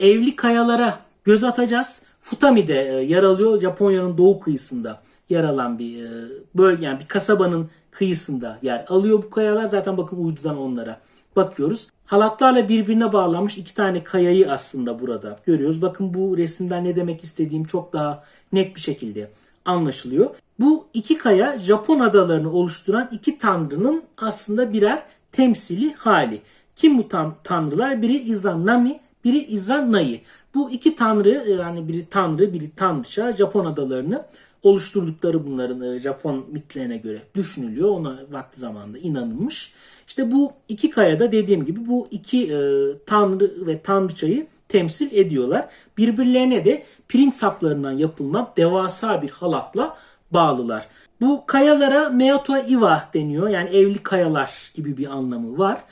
Evli kayalara göz atacağız. Futami'de e, yer alıyor. Japonya'nın doğu kıyısında yer alan bir e, bölge yani bir kasabanın kıyısında yer alıyor bu kayalar. Zaten bakın uydudan onlara bakıyoruz. Halatlarla birbirine bağlanmış iki tane kayayı aslında burada görüyoruz. Bakın bu resimden ne demek istediğim çok daha net bir şekilde anlaşılıyor. Bu iki kaya Japon adalarını oluşturan iki tanrının aslında birer temsili hali. Kim bu tanrılar? Biri Izanami, biri Izanai. Bu iki tanrı yani biri tanrı, biri tanrıça Japon adalarını oluşturdukları bunların e, Japon mitlerine göre düşünülüyor. Ona vakti zamanında inanılmış. İşte bu iki kayada dediğim gibi bu iki e, tanrı ve tanrıçayı temsil ediyorlar. Birbirlerine de pirinç saplarından yapılma devasa bir halatla bağlılar. Bu kayalara Meoto Iwa deniyor. Yani evli kayalar gibi bir anlamı var.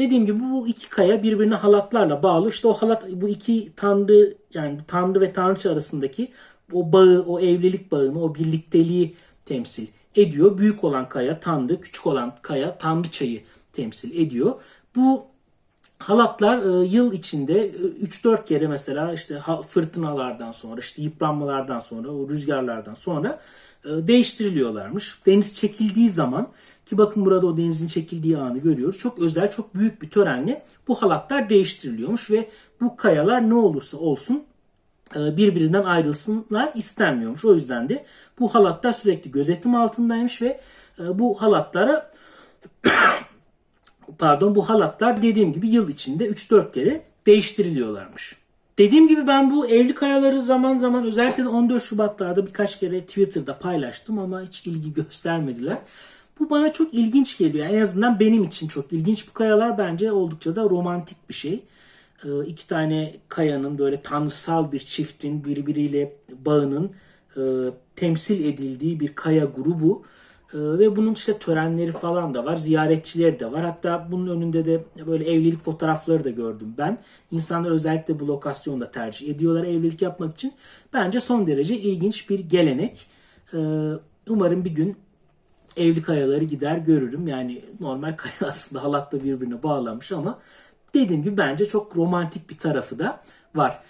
Dediğim gibi bu iki kaya birbirine halatlarla bağlı. İşte o halat bu iki tanrı yani tanrı ve tanrıça arasındaki o bağı, o evlilik bağını, o birlikteliği temsil ediyor. Büyük olan kaya tanrı, küçük olan kaya tanrıçayı temsil ediyor. Bu halatlar e, yıl içinde e, 3-4 kere mesela işte ha- fırtınalardan sonra, işte yıpranmalardan sonra, o rüzgarlardan sonra e, değiştiriliyorlarmış. Deniz çekildiği zaman ki bakın burada o denizin çekildiği anı görüyoruz. Çok özel, çok büyük bir törenle bu halatlar değiştiriliyormuş ve bu kayalar ne olursa olsun e, birbirinden ayrılsınlar istenmiyormuş. O yüzden de bu halatlar sürekli gözetim altındaymış ve e, bu halatlara pardon bu halatlar dediğim gibi yıl içinde 3-4 kere değiştiriliyorlarmış. Dediğim gibi ben bu evli kayaları zaman zaman özellikle de 14 Şubatlarda birkaç kere Twitter'da paylaştım ama hiç ilgi göstermediler. Bu bana çok ilginç geliyor. En azından benim için çok ilginç. Bu kayalar bence oldukça da romantik bir şey. Ee, iki tane kayanın böyle tanrısal bir çiftin birbiriyle bağının e, temsil edildiği bir kaya grubu. Ee, ve bunun işte törenleri falan da var, ziyaretçileri de var. Hatta bunun önünde de böyle evlilik fotoğrafları da gördüm ben. İnsanlar özellikle bu lokasyonda tercih ediyorlar evlilik yapmak için. Bence son derece ilginç bir gelenek. Ee, umarım bir gün evli kayaları gider görürüm. Yani normal kaya aslında halatla birbirine bağlanmış ama dediğim gibi bence çok romantik bir tarafı da var.